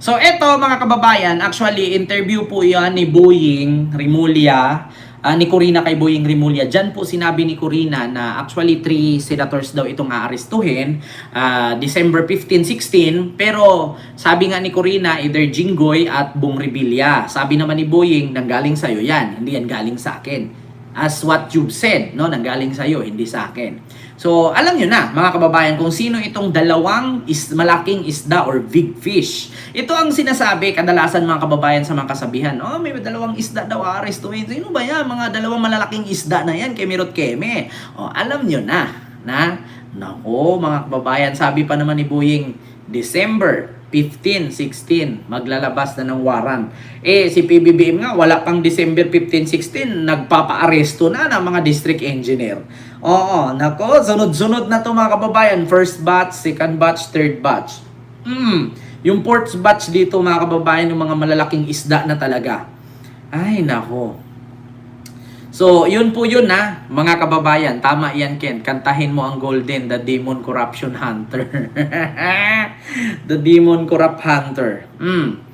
So eto mga kababayan, actually interview po yan ni Boying Rimulya, ah, ni Corina kay Boying Rimulya. Diyan po sinabi ni Corina na actually three senators daw itong aarestuhin, ah, December 15, 16, pero sabi nga ni Corina either Jinggoy at Bong Revilla. Sabi naman ni Boying, nanggaling sa'yo yan, hindi yan galing sa akin as what you've said, no, nanggaling sa iyo, hindi sa akin. So, alam niyo na, mga kababayan, kung sino itong dalawang is malaking isda or big fish. Ito ang sinasabi kadalasan mga kababayan sa mga kasabihan. Oh, may dalawang isda daw arestuhin. Sino ba yan? Mga dalawang malalaking isda na yan, Kemirot Keme. Oh, alam niyo na, na, nako, mga kababayan, sabi pa naman ni Buying, December 15, 16, maglalabas na ng warrant. Eh, si PBBM nga, wala pang December 15, 16, nagpapa-aresto na ng mga district engineer. Oo, nako, sunod-sunod na to mga kababayan. First batch, second batch, third batch. Hmm, yung fourth batch dito mga kababayan, yung mga malalaking isda na talaga. Ay, nako. So, yun po yun na, mga kababayan. Tama yan, Ken. Kantahin mo ang Golden, the Demon Corruption Hunter. the Demon Corrupt Hunter. Mm.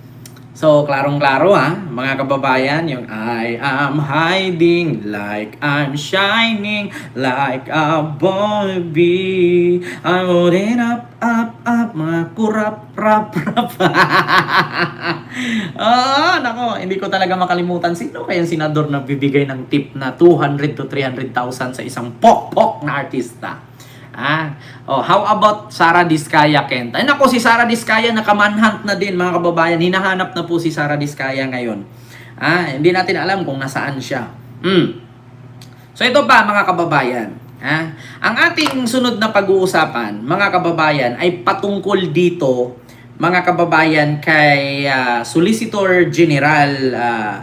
So, klarong-klaro ha, mga kababayan, yung I am hiding like I'm shining like a boy bee. I'm holding up, up, up, mga kurap, rap, rap. Ah, nako, hindi ko talaga makalimutan. Sino kaya yung senador na bibigay ng tip na 200 to 300,000 sa isang pok-pok na artista? Ah, oh, how about Sara Diskaya Kent? Ay nako, si Sara Diskaya nakamanhunt na din mga kababayan. Hinahanap na po si Sara Diskaya ngayon. Ah, hindi natin alam kung nasaan siya. Hmm. So ito pa mga kababayan. Ha? Ang ating sunod na pag-uusapan, mga kababayan, ay patungkol dito, mga kababayan, kay ah, Solicitor General, ah,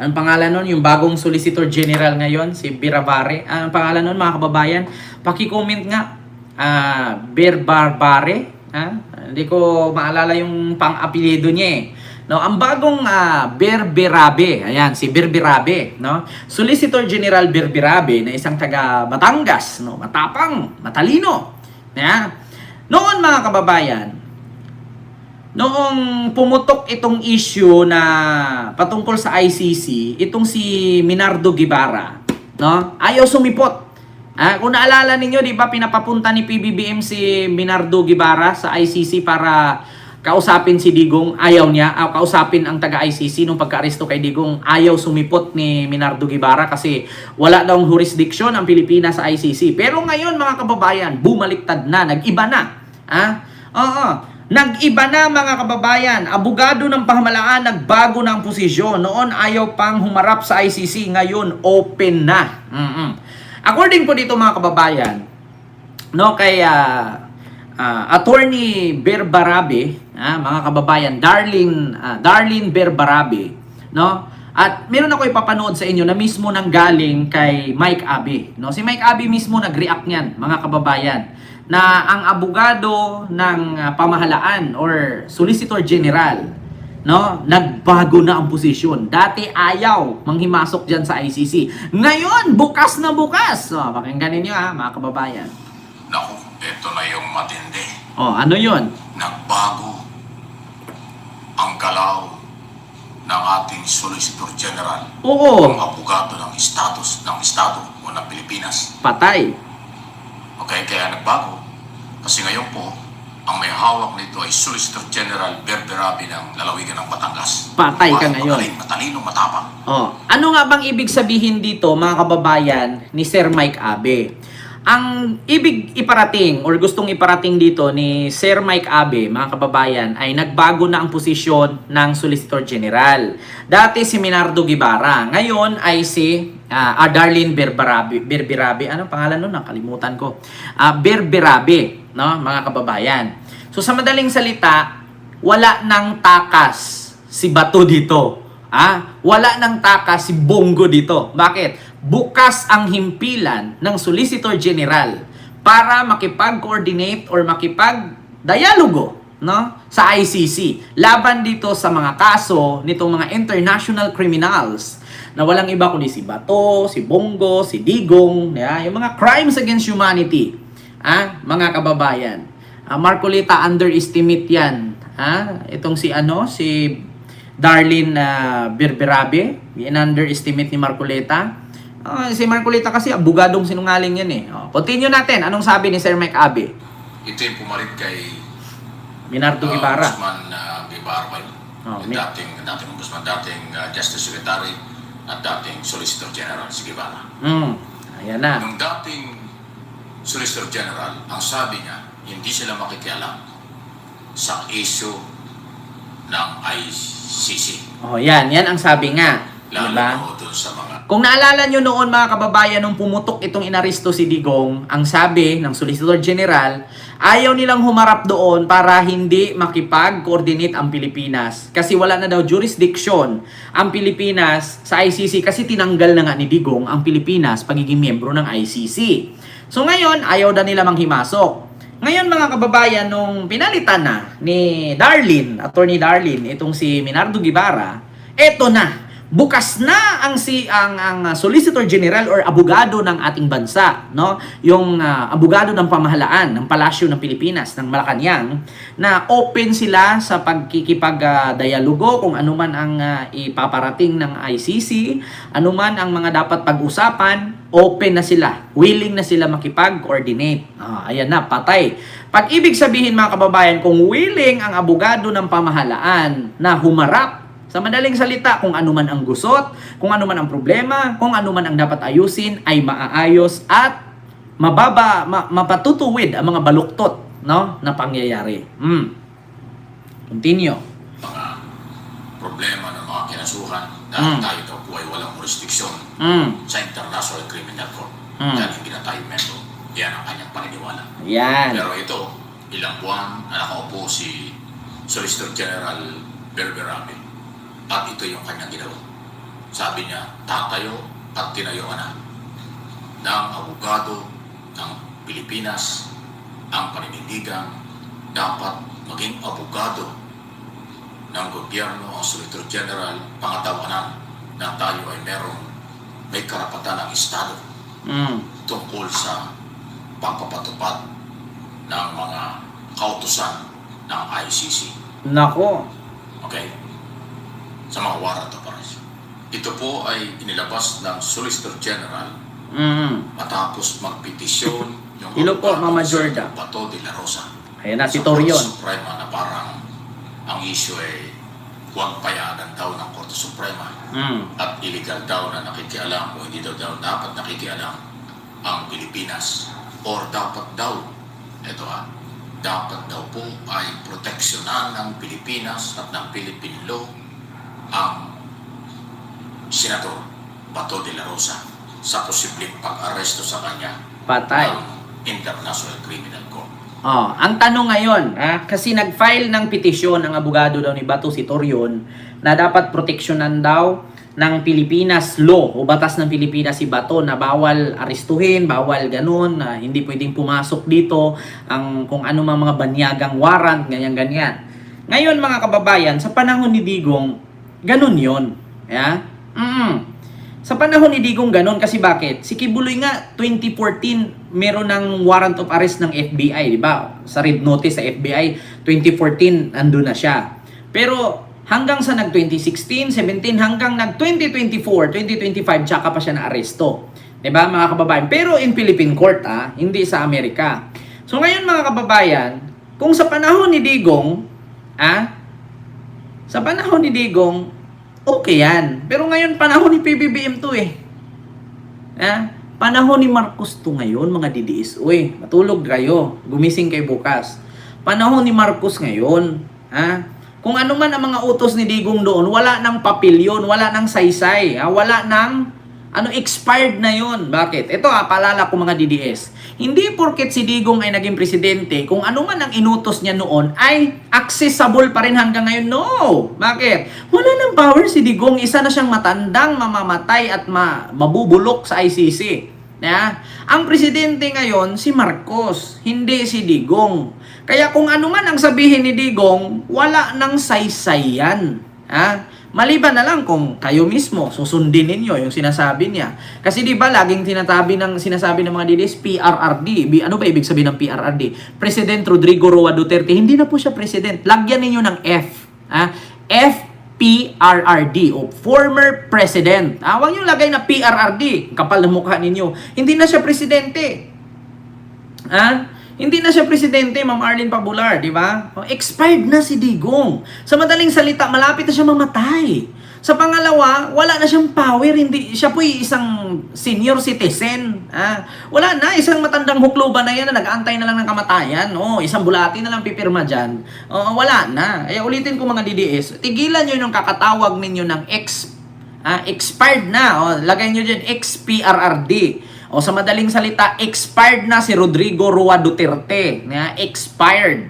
anong pangalan nun? Yung bagong Solicitor General ngayon, si Birabare. Ah, Anong pangalan nun, mga kababayan? Paki-comment nga, ah, Bir Barbare. Ha? Hindi ko maalala yung pang-apelyido niya eh. No, ang bagong uh, Berberabe, ayan si Berberabe, no? Solicitor General Berberabe na isang taga Batangas, no? Matapang, matalino. Yeah. Noon mga kababayan, noong pumutok itong issue na patungkol sa ICC, itong si Minardo Guevara, no? Ayaw sumipot. Ah, kung naalala ninyo, 'di ba pinapapunta ni PBBM si Minardo Guevara sa ICC para kausapin si Digong, ayaw niya, ah, kausapin ang taga-ICC nung pagka-aresto kay Digong, ayaw sumipot ni Minardo Guevara kasi wala daw jurisdiction ang Pilipinas sa ICC. Pero ngayon mga kababayan, bumaliktad na, nag-iba na. Ah? Oo. Nag-iba na mga kababayan. Abogado ng pamahalaan, nagbago na ang posisyon. Noon ayaw pang humarap sa ICC, ngayon open na. mm According po dito mga kababayan, no, kay ah, ah, attorney Berbarabe, ah, mga kababayan, Darlene ah, Darlene Berbarabe, no? At meron ako ipapanood sa inyo na mismo nang galing kay Mike Abe, no? Si Mike Abe mismo nag-react niyan, mga kababayan, na ang abogado ng ah, pamahalaan or solicitor general, no? Nagbago na ang posisyon. Dati ayaw manghimasok diyan sa ICC. Ngayon, bukas na bukas. So, pakinggan niyo ha, mga kababayan. Naku, ito na yung matindi. Oh, ano 'yon? Nagbago ang galaw ng ating Solicitor General, ang Oo, abogado ng status ng Estado o ng Pilipinas. patay. Okay, kaya nagbago. Kasi ngayon po, ang may hawak nito ay Solicitor General Berberabi ng lalawigan ng Batangas. Patay ka ngayon. Magaling, matalino, matapang. Oh, ano nga bang ibig sabihin dito, mga kababayan, ni Sir Mike Abe? Ang ibig iparating or gustong iparating dito ni Sir Mike Abe, mga kababayan, ay nagbago na ang posisyon ng Solicitor General. Dati si Minardo Guevara, ngayon ay si ah, ah, Darlene Berberabe, Berberabe, pangalan nun? Nakalimutan ko. Ah, Berberabe, no, mga kababayan. So sa madaling salita, wala nang takas si Bato dito. Ah, wala nang takas si Bongo dito. Bakit? Bukas ang himpilan ng Solicitor General para makipag-coordinate or makipag-dialogo no sa ICC laban dito sa mga kaso nitong mga international criminals na walang iba kundi si Bato, si Bongo, si Digong, yeah, yung mga crimes against humanity. Ah, mga kababayan. Ah, Marcolita underestimate 'yan Ha? Itong si ano, si Darlene uh, Birbirabe, in-underestimate ni Marcoleta. Ah, si Marcoleta kasi abugadong sinungaling yan eh. Oh, continue natin. Anong sabi ni Sir Mike Abe? Ito yung pumalit kay Minardo uh, Guevara. Ombudsman uh, yun? Oh, Yung dating, dating Ombudsman, dating uh, Justice Secretary at dating Solicitor General si Guevara. Mm. Ayan na. Nung dating Solicitor General, ang sabi niya, hindi sila makikialam sa issue ng ICC. Oh, yan. Yan ang sabi nga. Lalo Diba? doon sa mga Kung naalala nyo noon mga kababayan, nung pumutok itong inaresto si Digong, ang sabi ng Solicitor General, ayaw nilang humarap doon para hindi makipag-coordinate ang Pilipinas. Kasi wala na daw jurisdiction ang Pilipinas sa ICC kasi tinanggal na nga ni Digong ang Pilipinas pagiging miyembro ng ICC. So ngayon, ayaw na nila manghimasok. Ngayon mga kababayan, nung pinalitan na ni Darlene, Attorney Darlene, itong si Minardo Guevara, eto na, bukas na ang si ang ang uh, Solicitor General or abogado ng ating bansa, no? Yung uh, abogado ng pamahalaan ng Palasyo ng Pilipinas ng Malacañang na open sila sa pagkikipag-dialogo kung ano man ang uh, ipaparating ng ICC, ano man ang mga dapat pag-usapan, open na sila, willing na sila makipag-coordinate. Ah, ayan na, patay. Pag ibig sabihin mga kababayan, kung willing ang abogado ng pamahalaan na humarap sa madaling salita, kung ano man ang gusot, kung ano man ang problema, kung ano man ang dapat ayusin, ay maaayos at mababa, ma- mapatutuwid ang mga baluktot no, na pangyayari. Mm. Continue. Problema ng mga kinasuhan dahil Mm. tayo daw po ay walang jurisdiksyon Mm. sa International Criminal Court. Mm. Dahil hindi na tayo membro. Yan ang kanyang paniniwala. Yan. Pero ito, ilang buwan na nakaupo si Solicitor General Berberabe. At ito yung kanyang ginawa. Sabi niya, tatayo at tinayo na ng abogado ng Pilipinas ang paninindigan dapat maging abogado ng gobyerno ang Solicitor General pangatawanan na tayo ay merong may karapatan ng Estado Mm. tungkol sa pagpapatupad ng mga kautusan ng ICC. Nako. Okay? Sa mga warrant of arrest. Ito po ay inilabas ng Solicitor General Mm. matapos magpetisyon yung Hello po, Mama Jorda. Bato de la Rosa. Ayan na, si Torion. Suprema na parang ang issue ay huwag payagan daw ng Korte Suprema Mm. at illegal daw na nakikialam o hindi daw, daw dapat nakikialam ang Pilipinas or dapat daw, eto ha, dapat daw po ay proteksyonan ng Pilipinas at ng Philippine law ang Senador Bato de la Rosa sa posibleng pag-aresto sa kanya Patay. ng International Criminal. Oh, ang tanong ngayon, ah, kasi nag-file ng petisyon ang abogado daw ni Bato si Torion na dapat proteksyonan daw ng Pilipinas law o batas ng Pilipinas si Bato na bawal arestuhin, bawal ganun, na hindi pwedeng pumasok dito ang kung ano mang mga banyagang warrant, ganyan-ganyan. Ngayon mga kababayan, sa panahon ni Digong, ganun yon. Yeah? Mm. Sa panahon ni Digong ganun kasi bakit? Si Kibuloy nga 2014 meron ng warrant of arrest ng FBI, di ba? Sa red notice sa FBI 2014 andun na siya. Pero hanggang sa nag 2016, 17 hanggang nag 2024, 2025 tsaka pa siya na aresto. 'Di ba mga kababayan? Pero in Philippine court ah, hindi sa Amerika. So ngayon mga kababayan, kung sa panahon ni Digong, ah, sa panahon ni Digong, okay yan. Pero ngayon, panahon ni PBBM to eh. Ha? Panahon ni Marcos to ngayon, mga DDS. Uy, matulog kayo. Gumising kayo bukas. Panahon ni Marcos ngayon. Ha? Kung ano man ang mga utos ni Digong doon, wala nang papel yun, wala nang saysay, ha? wala nang ano expired na yun. Bakit? Ito ha, paalala ko mga DDS. Hindi porket si Digong ay naging presidente, kung ano man ang inutos niya noon ay accessible pa rin hanggang ngayon. No! Bakit? Wala nang power si Digong. Isa na siyang matandang mamamatay at ma mabubulok sa ICC. Ya? Ang presidente ngayon si Marcos, hindi si Digong. Kaya kung ano man ang sabihin ni Digong, wala nang saysay yan. Ha? Maliban na lang kung kayo mismo susundin ninyo yung sinasabi niya. Kasi di ba laging tinatabi ng sinasabi ng mga DDS PRRD. Ano ba ibig sabihin ng PRRD? President Rodrigo Roa Duterte. Hindi na po siya president. Lagyan ninyo ng F. Ah, FPRRD o former president. Ah, huwag niyo lagay na PRRD. Kapal ng mukha ninyo. Hindi na siya presidente. Ah? Hindi na siya presidente, Ma'am Arlene Pabular, di ba? Oh, expired na si Digong. Sa madaling salita, malapit na siya mamatay. Sa pangalawa, wala na siyang power. Hindi, siya po isang senior citizen. Ah, wala na, isang matandang hukluban na yan na nag-aantay na lang ng kamatayan. Oh, isang bulati na lang pipirma dyan. Oh, wala na. Kaya ulitin ko mga DDS, tigilan nyo yung kakatawag ninyo ng ex, ah, expired na. Oh, lagay nyo dyan, XPRRD. O sa madaling salita, expired na si Rodrigo Rua Duterte. Na expired.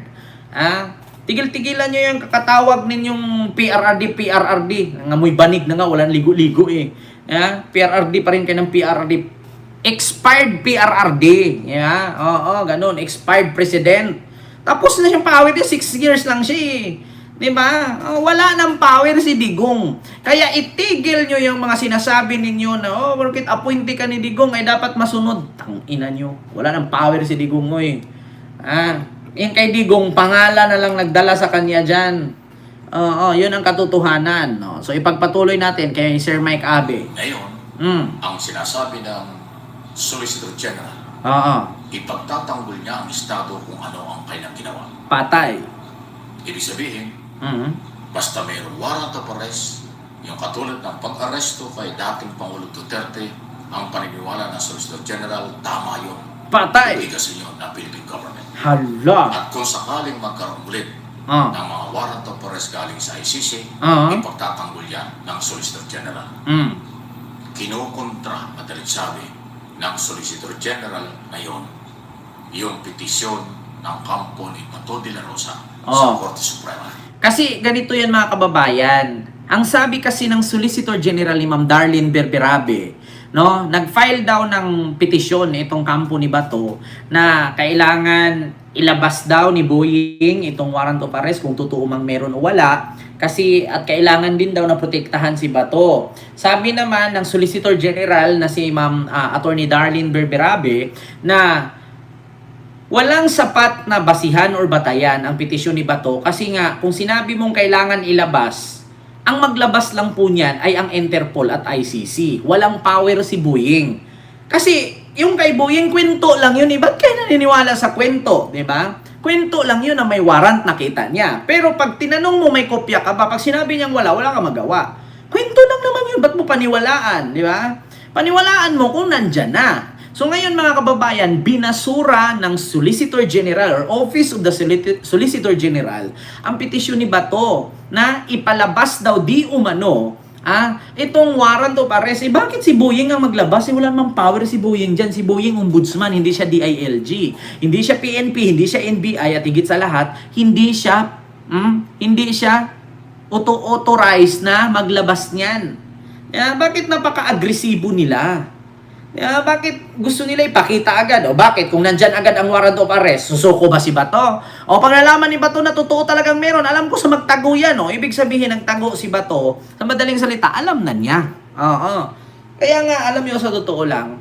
Ah, tigil-tigilan nyo yung kakatawag ninyong PRRD, PRRD. Ngamoy banig na nga, walang ligo-ligo eh. Ah, PRRD pa rin kayo ng PRRD. Expired PRRD. Yeah, oo, ganun. Expired president. Tapos na siyang power eh, 6 years lang siya eh. Di ba? Oh, wala nang power si Digong. Kaya itigil nyo yung mga sinasabi ninyo na, oh, bakit appointee ka ni Digong ay dapat masunod. Tang ina nyo. Wala nang power si Digong, oy. Ah, yung kay Digong, pangalan na lang nagdala sa kanya dyan. Oo, yun ang katotohanan. No? So, ipagpatuloy natin kay Sir Mike Abe. Ngayon, Mm. ang sinasabi ng Solicitor General, Oo. ipagtatanggol niya ang Estado kung ano ang kanyang ginawa. Patay. Ibig sabihin, Mm. basta mayroong warrant of arrest, yung katulad ng pag-aresto kay dating Pangulo Duterte, ang paniniwala ng Solicitor General, tama yun. Patay. Obligasyon yun ng Philippine government. Hala. At kung sakaling magkaroon ulit Ah. ng mga warrant of arrest galing sa ICC, Ah. ipagtatanggol yan ng Solicitor General. Mm. Kinukontra, madaling sabi, ng Solicitor General ngayon yung petisyon ng kampo ni Bato de la Rosa sa Oh. Korte Suprema. Kasi ganito yan mga kababayan. Ang sabi kasi ng Solicitor General ni Ma'am Darlene Berberabe, no, nag-file daw ng petisyon itong kampo ni Bato na kailangan ilabas daw ni Boying itong warrant of arrest kung totoo mang meron o wala kasi at kailangan din daw na protektahan si Bato. Sabi naman ng Solicitor General na si Ma'am ah, Attorney Darlene Berberabe na Walang sapat na basihan or batayan ang petisyon ni Bato kasi nga kung sinabi mong kailangan ilabas, ang maglabas lang po niyan ay ang Interpol at ICC. Walang power si Boeing. Kasi yung kay Boeing, kwento lang yun. Eh. Ba't kayo naniniwala sa kwento? 'Di ba? Kwento lang yun na may warrant nakita niya. Pero pag tinanong mo may kopya ka ba, pag sinabi niyang wala, wala ka magawa. Kwento lang naman yun. Ba't mo paniwalaan? Di ba? Paniwalaan mo kung nandyan na. So ngayon mga kababayan, binasura ng Solicitor General or Office of the Solici- Solicitor General ang petisyon ni Bato na ipalabas daw di umano ah, itong warrant of arrest. Eh, bakit si Boying ang maglabas? Eh, wala mang power si Boying dyan. Si Boying ombudsman, hindi siya DILG. Hindi siya PNP, hindi siya NBI at higit sa lahat, hindi siya, hmm, hindi siya auto-authorized na maglabas niyan. Yeah, bakit napaka-agresibo nila? Yeah, bakit gusto nila ipakita agad? O bakit? Kung nandyan agad ang warrant of arrest, susuko ba si Bato? O pag nalaman ni Bato na totoo talagang meron, alam ko sa magtago yan. O, ibig sabihin ng tago si Bato, sa madaling salita, alam na niya. Oo. Kaya nga, alam niyo sa totoo lang,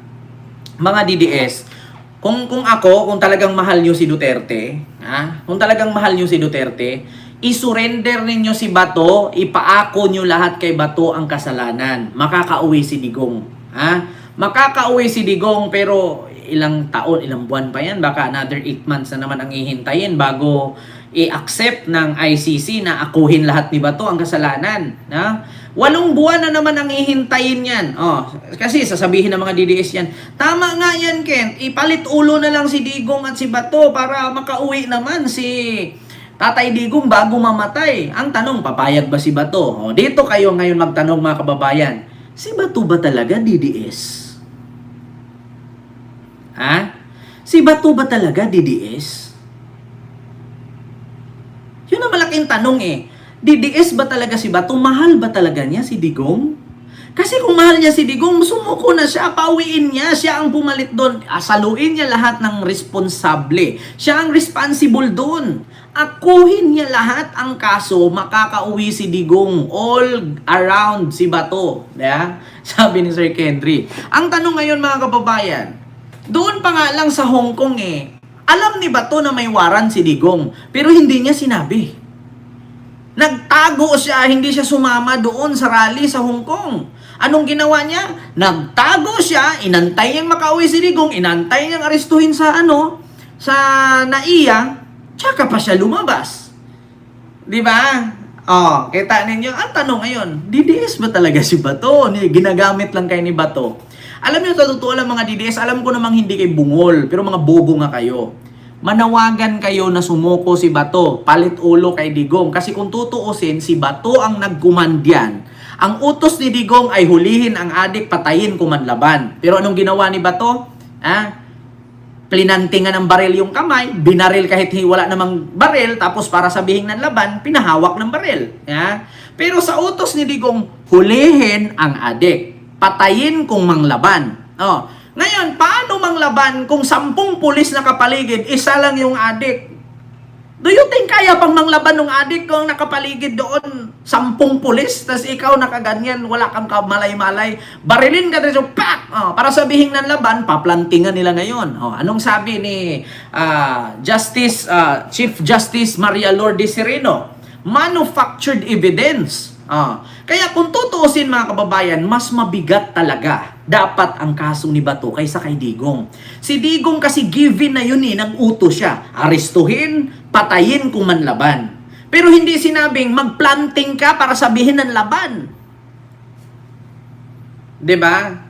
mga DDS, kung kung ako, kung talagang mahal niyo si Duterte, ha? Kung talagang mahal niyo si Duterte, isurrender ninyo si Bato, ipaako niyo lahat kay Bato ang kasalanan. Makakauwi si Digong, ha? Makakauwi si Digong pero ilang taon, ilang buwan pa yan, baka another 8 months na naman ang ihintayin bago i-accept ng ICC na akuhin lahat ni Bato ang kasalanan. Na? Walong buwan na naman ang ihintayin yan. Oh, kasi sasabihin ng mga DDS yan, tama nga yan Ken, ipalit ulo na lang si Digong at si Bato para makauwi naman si Tatay Digong bago mamatay. Ang tanong, papayag ba si Bato? Oh, dito kayo ngayon magtanong mga kababayan, si Bato ba talaga DDS? Ha? Si Bato ba talaga DDS? Yun ang malaking tanong eh. DDS ba talaga si Bato? Mahal ba talaga niya si Digong? Kasi kung mahal niya si Digong, sumuko na siya, pauwiin niya, siya ang pumalit doon. Asaluin niya lahat ng responsable. Siya ang responsible doon. Akuhin niya lahat ang kaso, makakauwi si Digong all around si Bato. Yeah? Sabi ni Sir Kendry. Ang tanong ngayon mga kababayan, doon pa nga lang sa Hong Kong eh, alam ni Bato na may waran si Digong, pero hindi niya sinabi. Nagtago siya, hindi siya sumama doon sa rally sa Hong Kong. Anong ginawa niya? Nagtago siya, inantay niyang makauwi si Digong, inantay niyang arestuhin sa ano, sa NAIA, tsaka pa siya lumabas. Di ba? Oh, kita ninyo, ang tanong ngayon, DDS ba talaga si Bato? Ginagamit lang kayo ni Bato. Alam niyo, sa totoo lang mga DDS, alam ko namang hindi kayo bungol, pero mga bobo nga kayo. Manawagan kayo na sumuko si Bato, palit ulo kay Digong. Kasi kung tutuusin, si Bato ang nagkumandyan. Ang utos ni Digong ay hulihin ang adik, patayin kumanlaban. Pero anong ginawa ni Bato? Ah, plinantingan ng baril yung kamay, binaril kahit hi- wala namang baril, tapos para sabihin ng laban, pinahawak ng baril. Ya? Pero sa utos ni Digong, hulihin ang adik, patayin kung manglaban. Oh. Ngayon, paano manglaban kung sampung pulis na kapaligid, isa lang yung adik? Do you think kaya pang manglaban ng adik kung nakapaligid doon sampung pulis, tas ikaw nakaganyan, wala kang kamalay-malay, barilin ka dito, pak! Oh, para sabihin ng laban, paplantingan nila ngayon. Oh, anong sabi ni ah, Justice, ah, Chief Justice Maria Lourdes Sereno? Manufactured evidence. Ah, kaya kung tutuusin mga kababayan, mas mabigat talaga dapat ang kaso ni Bato kaysa kay Digong. Si Digong kasi given na yun eh, ng uto siya. Arestuhin, patayin kung manlaban. Pero hindi sinabing magplanting ka para sabihin ng laban. 'Di ba?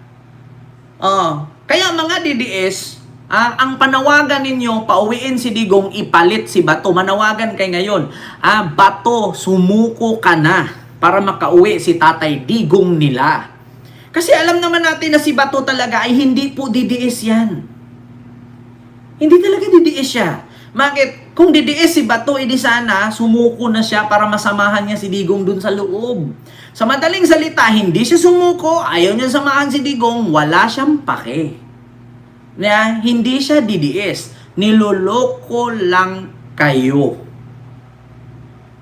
Oh, kaya mga DDS, ah, ang panawagan ninyo, pauwiin si Digong, ipalit si Bato. Manawagan kay ngayon, ah, Bato, sumuko ka na para makauwi si Tatay Digong nila. Kasi alam naman natin na si Bato talaga ay hindi po DDS yan. Hindi talaga DDS siya. Bakit? Kung DDS si Bato, edi sana sumuko na siya para masamahan niya si Digong dun sa loob. Sa madaling salita, hindi siya sumuko, ayaw niya samahan si Digong, wala siyang pake. Na, hindi siya DDS. Niloloko lang kayo.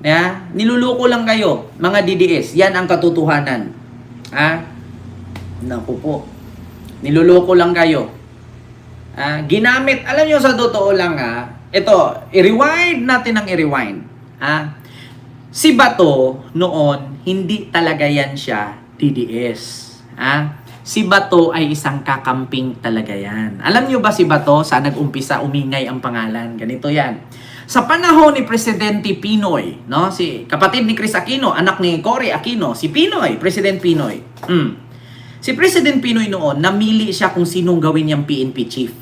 Ya, niluloko lang kayo, mga DDS. Yan ang katotohanan. Ha? Naku po. Niluloko lang kayo. Ah, ginamit, alam nyo sa totoo lang ha, ito, i-rewind natin ang i-rewind. Ha? Si Bato noon, hindi talaga yan siya DDS. Ha? Si Bato ay isang kakamping talaga yan. Alam nyo ba si Bato, sa nag-umpisa umingay ang pangalan? Ganito yan. Sa panahon ni Presidente Pinoy, no, si kapatid ni Chris Aquino, anak ni Cory Aquino, si Pinoy, President Pinoy. Mm. Si President Pinoy noon, namili siya kung sinong gawin niyang PNP chief.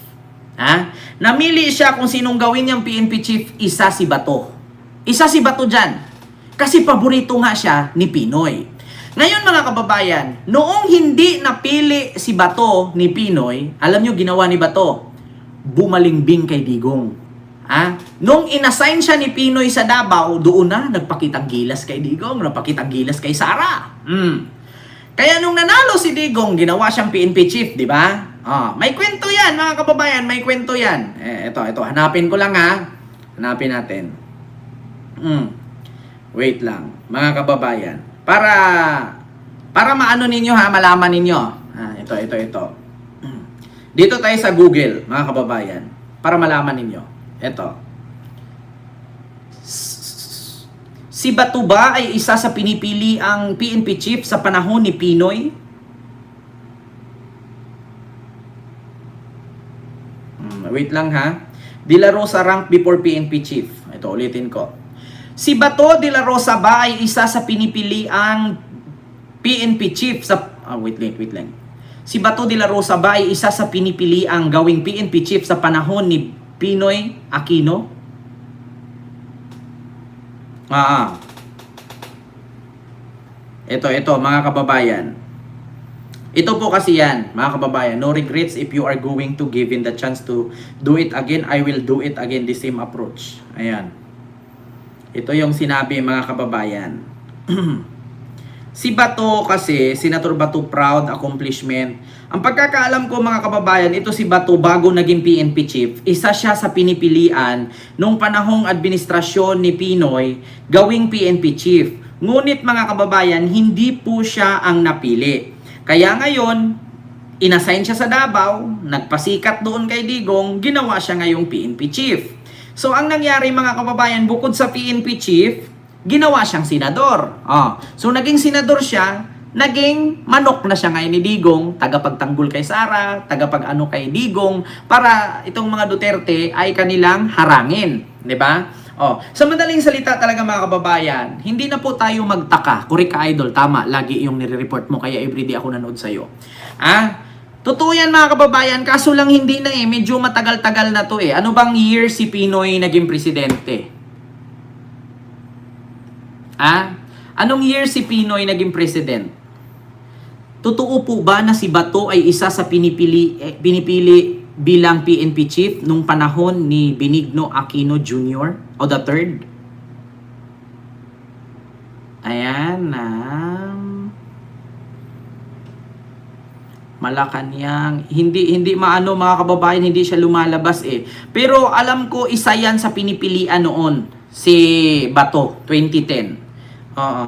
Ha? Namili siya kung sinong gawin niyang PNP chief, isa si Bato. Isa si Bato dyan. Kasi paborito nga siya ni Pinoy. Ngayon mga kababayan, noong hindi napili si Bato ni Pinoy, alam niyo ginawa ni Bato? Bumalingbing kay Digong. Ha? Nung inassign siya ni Pinoy sa Davao, doon na nagpakitang gilas kay Digong, nagpakitang gilas kay Sara. Mm. Kaya nung nanalo si Digong, ginawa siyang PNP chief, di ba? Ah, may kwento 'yan, mga kababayan, may kwento 'yan. Eh, ito, ito, hanapin ko lang ha. Hanapin natin. Mm. Wait lang, mga kababayan. Para para maano ninyo ha, malaman ninyo. Ah, ito, ito, ito. Mm. Dito tayo sa Google, mga kababayan, para malaman ninyo. Ito. Si Bato ba ay isa sa pinipili ang PNP chief sa panahon ni Pinoy? Hmm, wait lang ha. De La Rosa rank before PNP chief. Ito, ulitin ko. Si Bato de la Rosa ba ay isa sa pinipili ang PNP chief sa... Ah, wait lang, wait lang. Si Bato de la Rosa ba ay isa sa pinipili ang gawing PNP chief sa panahon ni Pinoy Aquino? Ah. Ito, ito, mga kababayan. Ito po kasi yan, mga kababayan. No regrets if you are going to given the chance to do it again, I will do it again the same approach. Ayan. Ito yung sinabi mga kababayan. Si Bato kasi, Senator Bato proud accomplishment. Ang pagkakaalam ko mga kababayan, ito si Bato bago naging PNP chief, isa siya sa pinipilian nung panahong administrasyon ni Pinoy gawing PNP chief. Ngunit mga kababayan, hindi po siya ang napili. Kaya ngayon, inassign siya sa Davao, nagpasikat doon kay Digong, ginawa siya ngayong PNP chief. So ang nangyari mga kababayan, bukod sa PNP chief, ginawa siyang senador. Ah, so naging senador siya, naging manok na siya ngayon ni Digong, tagapagtanggol kay Sara, tagapag-ano kay Digong, para itong mga Duterte ay kanilang harangin, ba? Oh, sa madaling salita talaga mga kababayan, hindi na po tayo magtaka. Correct ka idol, tama, lagi yung nire-report mo kaya everyday ako nanood sa'yo. Ah, Totoo yan mga kababayan, kaso lang hindi na eh, medyo matagal-tagal na to eh. Ano bang year si Pinoy naging presidente? Ah? Anong year si Pinoy naging president? Totoo po ba na si Bato ay isa sa pinipili, eh, pinipili bilang PNP chief nung panahon ni Benigno Aquino Jr. o the third? Ayan na. Malacanang. Hindi hindi maano mga kababayan, hindi siya lumalabas eh. Pero alam ko isa yan sa pinipilian noon si Bato 2010. Oo.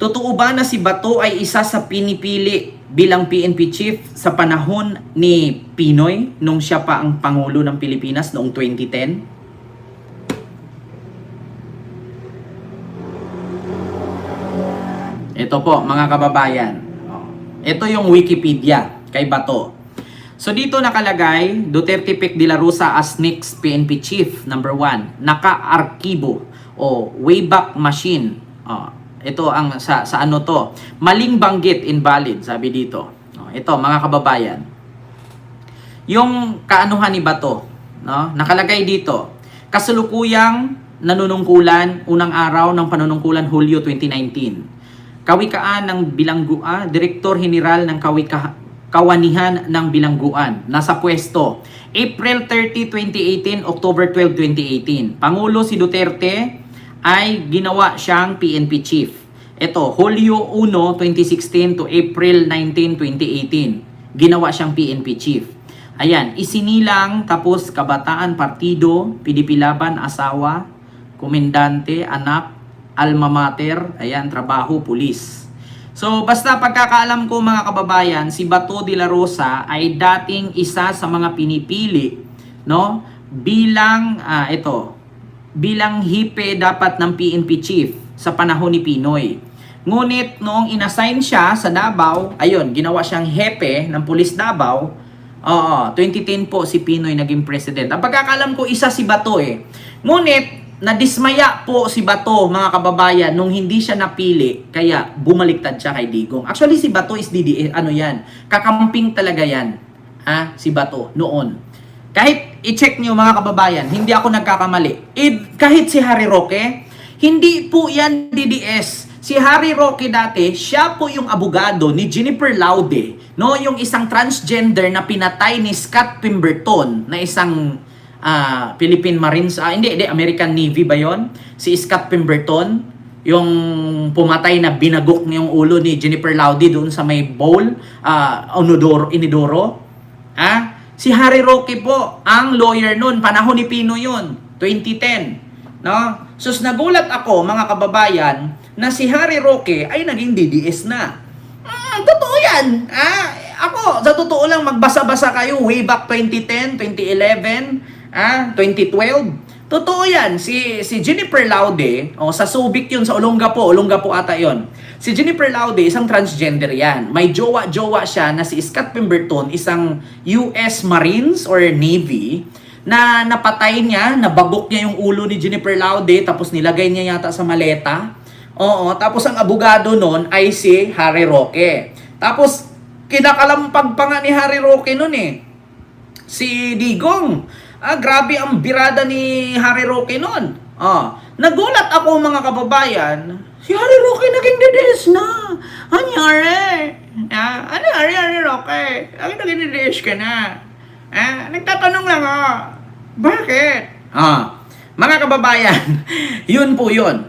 Totoo ba na si Bato ay isa sa pinipili bilang PNP chief sa panahon ni Pinoy nung siya pa ang pangulo ng Pilipinas noong 2010? Ito po mga kababayan. Ito yung Wikipedia kay Bato. So dito nakalagay, Duterte pick De La Rosa as next PNP chief, number one. Naka-arkibo o Wayback Machine. Oh, ito ang sa, sa ano to. Maling banggit invalid, sabi dito. Oh, ito mga kababayan. Yung kaanuhan ni Bato, no? Nakalagay dito. Kasalukuyang nanunungkulan unang araw ng panunungkulan Hulyo 2019. Kawikaan ng Bilangguan, Direktor General ng Kawika, Kawanihan ng Bilangguan. Nasa pwesto. April 30, 2018, October 12, 2018. Pangulo si Duterte ay ginawa siyang PNP chief. Ito, Hulyo 1, 2016 to April 19, 2018. Ginawa siyang PNP chief. Ayan, isinilang tapos kabataan, partido, PDP Laban, asawa, komendante, anak, alma mater, ayan, trabaho, pulis. So, basta pagkakaalam ko mga kababayan, si Bato de la Rosa ay dating isa sa mga pinipili, no? Bilang, ah, ito, bilang hipe dapat ng PNP chief sa panahon ni Pinoy. Ngunit noong inassign siya sa Davao, ayun, ginawa siyang hepe ng pulis Davao, Oo, 2010 po si Pinoy naging president. Ang pagkakalam ko, isa si Bato eh. Ngunit, nadismaya po si Bato, mga kababayan, nung hindi siya napili, kaya bumaliktad siya kay Digong. Actually, si Bato is DDA, ano yan, kakamping talaga yan, ha, si Bato, noon. Kahit i-check niyo mga kababayan, hindi ako nagkakamali. I- kahit si Harry Roque, hindi po yan DDS. Si Harry Roque dati, siya po yung abogado ni Jennifer Laude, no, yung isang transgender na pinatay ni Scott Pemberton na isang ah, Philippine Marines, ah, hindi, hindi, American Navy ba yon? Si Scott Pemberton, yung pumatay na binagok niya yung ulo ni Jennifer Laude doon sa may bowl, ah, Onodoro, Inidoro. Ah, si Harry Roque po, ang lawyer noon, panahon ni Pino yun, 2010. No? So, nagulat ako, mga kababayan, na si Harry Roque ay naging DDS na. Mm, totoo yan. Ah, ako, sa totoo lang, magbasa-basa kayo way back 2010, 2011, ah, 2012. Totoo yan. Si, si Jennifer Laude, oh, sa Subic yun, sa Olongapo, Olongapo ata yon. Si Jennifer Laude, isang transgender yan. May jowa-jowa siya na si Scott Pemberton, isang US Marines or Navy, na napatay niya, nabagok niya yung ulo ni Jennifer Laude, tapos nilagay niya yata sa maleta. Oo, tapos ang abogado nun ay si Harry Roque. Tapos, kinakalampag pa nga ni Harry Roque nun eh. Si Digong. Ah, grabe ang birada ni Harry Roque nun. Ah, nagulat ako mga kababayan, si Harry Roque naging DDS na. Anyari? Ah, ano Harry, Harry Roque? Bakit naging DDS ka na? Ah, nagtatanong lang ah. Bakit? Ah, mga kababayan, yun po yun.